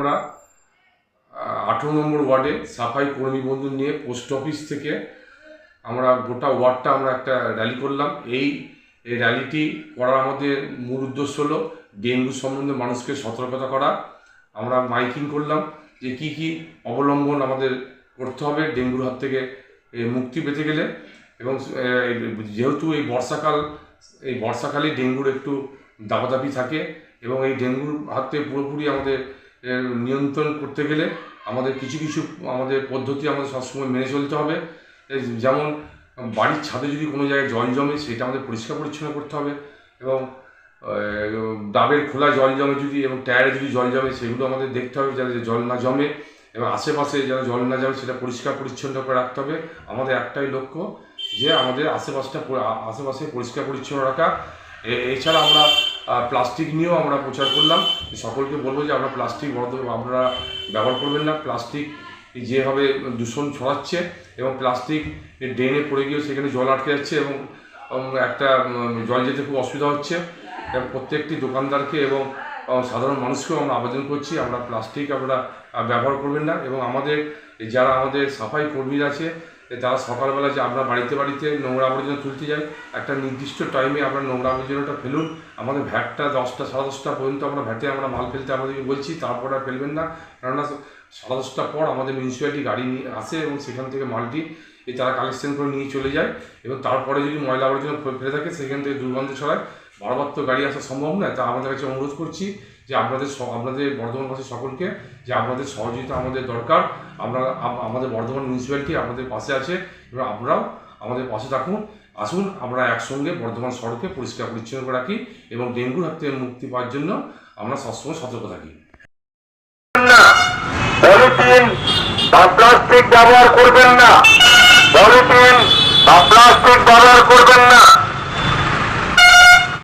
আমরা আঠেরো নম্বর ওয়ার্ডে সাফাই কর্মী বন্ধু নিয়ে পোস্ট অফিস থেকে আমরা গোটা ওয়ার্ডটা আমরা একটা র্যালি করলাম। এই র্যালিটি করার আমাদের মূল উদ্দেশ্য হলো ডেঙ্গু সম্বন্ধে মানুষকে সতর্কতা করা। আমরা মাইকিং করলাম যে কি কি অবলম্বন আমাদের করতে হবে ডেঙ্গুর হাত থেকে মুক্তি পেতে গেলে এবং যেহেতু এই বর্ষাকাল, এই বর্ষাকালে ডেঙ্গুর একটু দাপাদাপি থাকে এবং এই ডেঙ্গুর হাত থেকে পুরোপুরি আমাদের নিয়ন্ত্রণ করতে গেলে আমাদের কিছু কিছু, আমাদের পদ্ধতি আমাদের সবসময় মেনে চলতে হবে। যেমন, বাড়ির ছাদে যদি কোনো জায়গায় জল জমে, সেটা আমাদের পরিষ্কার পরিচ্ছন্ন করতে হবে এবং ডাবের খোলা জল জমে যদি এবং টায়ারে যদি জল জমে, সেগুলো আমাদের দেখতে হবে যাতে জল না জমে এবং আশেপাশে যেন জল না জমে, সেটা পরিষ্কার পরিচ্ছন্ন করে রাখতে হবে। আমাদের একটাই লক্ষ্য যে আমাদের আশেপাশটা আশেপাশে পরিষ্কার পরিচ্ছন্ন রাখা। এছাড়া আমরা প্লাস্টিক নিয়েও আমরা প্রচার করলাম। সকলকে বলব যে আমরা প্লাস্টিক বন্ধ আপনারা ব্যবহার করবেন না। প্লাস্টিক যেভাবে দূষণ ছড়াচ্ছে এবং প্লাস্টিক ড্রেনে পড়ে গিয়েও সেখানে জল আটকে যাচ্ছে এবং একটা জল যেতে খুব অসুবিধা হচ্ছে। প্রত্যেকটি দোকানদারকে এবং সাধারণ মানুষকেও আমরা আবেদন করছি, আমরা প্লাস্টিক আমরা ব্যবহার করবেন না। এবং আমাদের, যারা আমাদের সাফাই কর্মীরা আছে তারা সকালবেলা যে আমরা বাড়িতে বাড়িতে নোংরা আবর্জনা তুলতে যাই, একটা নির্দিষ্ট টাইমে আমরা নোংরা আবর্জনাটা ফেলুন। আমাদের ভ্যাটটা দশটা, সাড়ে দশটা পর্যন্ত আমরা ভ্যাটে আমরা মাল ফেলতে আমাদেরকে বলছি, তারপর আর ফেলবেন না। কেননা সাড়ে দশটার পর আমাদের মিউনিসিপ্যালিটি গাড়ি নিয়ে আসে এবং সেখান থেকে মালটি এই তারা কালেকশন করে নিয়ে চলে যায়। এবং তারপরে যদি ময়লা আবর্জনা ফেলে থাকে, সেখান থেকে দুর্গন্ধ ছড়ায়। বারবার তো গাড়ি আসা সম্ভব নয়। তা আমাদের কাছে অনুরোধ করছি যে আপনাদের আপনাদের বর্ধমানবাসী সকলকে যে আপনাদের সহযোগিতা আমাদের দরকার। আমরা আমাদের বর্ধমান মিউনিসিপ্যালিটি আপনাদের পাশে আছে এবং আপনারাও আমাদের পাশে থাকুন। আসুন, আমরা একসঙ্গে বর্ধমান শহরকে পরিষ্কার পরিচ্ছন্ন রাখি এবং ডেঙ্গুর হাত থেকে মুক্তি পাওয়ার জন্য আমরা সবসময় সতর্ক থাকি। না ব্যবহার করবেন না।